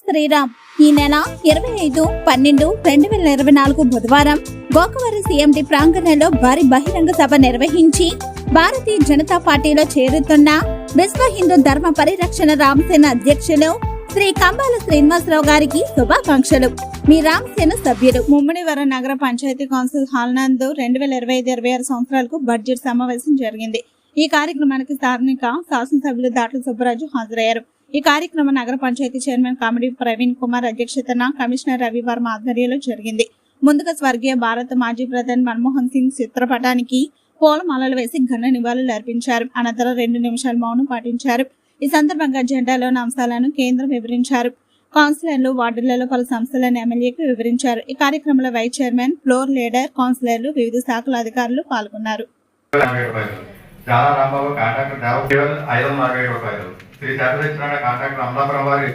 శ్రీరామ్. ఈ నెల ఇరవై ఐదు పన్నెండు రెండు వేల ఇరవై నాలుగు బుధవారం గోకవరం సీఎండి ప్రాంగణంలో భారీ బహిరంగ సభ నిర్వహించి భారతీయ జనతా పార్టీలో చేరుతున్న విశ్వ హిందూ ధర్మ పరిరక్షణ రామసేన అధ్యక్షులు శ్రీ కంబాల శ్రీనివాసరావు గారికి శుభాకాంక్షలు. మీ రామసేన సభ్యులు. ముమ్మడివరం నగర పంచాయతీ కౌన్సిల్ హాల్ నందు రెండు వేల ఇరవై ఐదు ఇరవై ఆరు సంవత్సరాలకు బడ్జెట్ సమావేశం జరిగింది. ఈ కార్యక్రమానికి స్థానిక శాసనసభ్యులు దాట్ల సుబ్బరాజు హాజరయ్యారు. ఈ కార్యక్రమం నగర పంచాయతీ చైర్మన్ కామెడీ ప్రవీణ్ కుమార్ అధ్యక్షతన కమిషనర్ రవివర్మ ఆధ్వర్యంలో జరిగింది. ముందుగా స్వర్గీయ భారత మాజీ ప్రధాని మన్మోహన్ సింగ్ చిత్రపటానికి పూలమాలలు వేసి ఘన నివాళులు అర్పించారు. అనంతరం రెండు నిమిషాలు మౌనం పాటించారు. ఈ సందర్భంగా జెండాలోని అంశాలను కేంద్రం వివరించారు. కౌన్సిలర్లు వార్డులలో పలు సంస్థలను ఎమ్మెల్యేకు వివరించారు. ఈ కార్యక్రమంలో వైస్ చైర్మన్ ఫ్లోర్ లీడర్ కౌన్సిలర్లు వివిధ శాఖల అధికారులు పాల్గొన్నారు. నలభై రూపాయలు చాలా కాంట్రాక్టర్ శ్రీ శారదచ్చినాడ కాంట్రాక్టర్ అమలాపురం వారి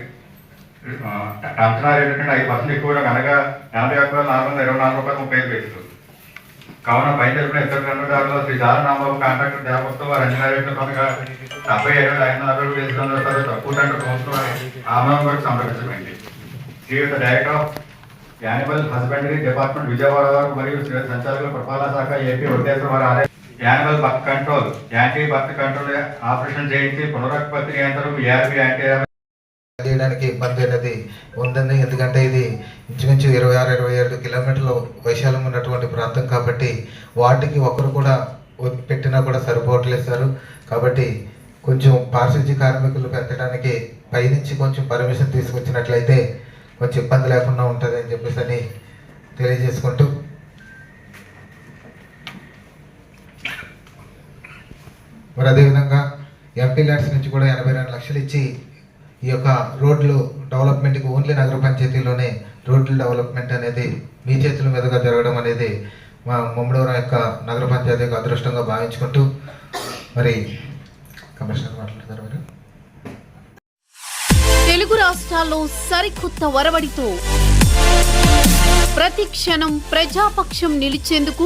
ఆ, అంచనా రేట్ ఐదు పర్సెంట్ ఎక్కువ అనగా ఎనభై ఒక్క వేల నాలుగు వందల ఇరవై నాలుగు రూపాయలు ముప్పై ఐదు పైసలు కావున పై తెలిపిన ఇద్దరు రెండుదారులో శ్రీ చాలా రాంబాబు కాంట్రాక్టర్ దేవకొత్త వారి అంచనా రేట్లు కొనగా డెబ్బై ఏడు వేల ఐదు వందల నలభై రూపాయలు వేసుకున్న రూపాయలు తక్కువ రెండు సంవత్సరం ఆమోదం వరకు సంప్రదించండి Sriyuta director of animal husbandry department Vijayawada వారు మరియు సంచాలకుల పురపాలన శాఖ ఏపీ ఉద్దేశం వారు ఆలయ animal birth control anti birth control operation చేయించి పునరుత్పత్తి నియంత్రణ ఏఆర్బి యాంటీ చేయడానికి ఇబ్బంది అనేది ఉందండి. ఎందుకంటే ఇది ఇంచుమించు ఇరవై ఆరు ఇరవై ఏడు కిలోమీటర్లు వైశాల్యం ఉన్నటువంటి ప్రాంతం కాబట్టి వాటికి ఒకరు కూడా పెట్టినా కూడా సరిపోవట్లేదు సార్. కాబట్టి కొంచెం పారిశుద్ధ్య కార్మికులు పెంచడానికి పైనుంచి కొంచెం పర్మిషన్ తీసుకొచ్చినట్లయితే కొంచెం ఇబ్బంది లేకుండా ఉంటుంది అని చెప్పేసి అని తెలియజేసుకుంటూ మరి అదేవిధంగా ఎంపీ ల్యాడ్స్ నుంచి కూడా ఎనభై రెండు లక్షలు ఇచ్చి ఈ యొక్క రోడ్లు డెవలప్మెంట్కి ఓన్లీ నగర పంచాయతీలోనే రోడ్ల డెవలప్మెంట్ అనేది మీ చేతుల మీదుగా జరగడం అనేది మా ముమ్మడివరం యొక్క నగర పంచాయతీ యొక్క అదృష్టంగా భావించుకుంటూ మరి కమిషనర్ మాట్లాడతారు మీరు. తెలుగు రాష్ట్రాల్లో సరికొత్త వరవడితో ప్రతి క్షణం ప్రజాపక్షం నిలిచేందుకు